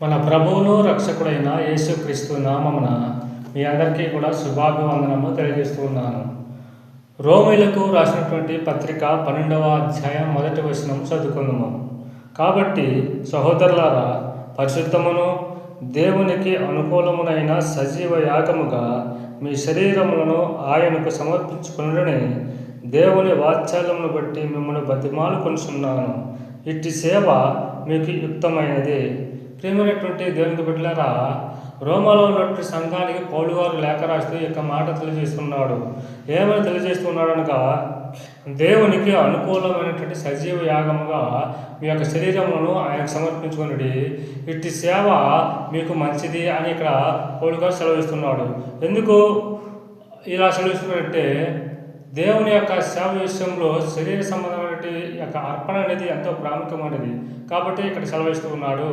మన ప్రభువును రక్షకుడైన యేసుక్రీస్తు నామమున మీ అందరికీ కూడా శుభాభివందనము తెలియజేస్తున్నాను రోమిలకు రాసినటువంటి పత్రిక పన్నెండవ అధ్యాయం మొదటి వచనం చదువుకుందాము. కాబట్టి సహోదరులారా పరిశుద్ధమును దేవునికి అనుకూలమునైన సజీవ యాగముగా మీ శరీరములను ఆయనకు సమర్పించుకుని దేవుని వాత్సల్యమును బట్టి మిమ్మల్ని బతిమాలు కొనుచున్నాను ఇట్టి సేవ మీకు యుక్తమైనది. ప్రియమైనటువంటి దేవుని బిడ్డలారా రోమాలో ఉన్నటువంటి సంఘానికి పౌలు గారు లేఖ రాస్తూ యొక్క మాట తెలియజేస్తున్నాడు. ఏమని తెలియజేస్తున్నాడు అనగా దేవునికి అనుకూలమైనటువంటి సజీవ యాగముగా మీ యొక్క శరీరమును ఆయనకు సమర్పించుకుని ఇట్టి సేవ మీకు మంచిది అని ఇక్కడ పౌలు గారు సెలవిస్తున్నాడు ఎందుకు ఇలా సెలవిస్తున్నాడంటే దేవుని యొక్క సేవ విషయంలో శరీర సంబంధమైనటువంటి యొక్క అర్పణ అనేది ఎంతో ప్రాముఖ్యమైనది. కాబట్టి ఇక్కడ సెలవిస్తూ ఉన్నాడు.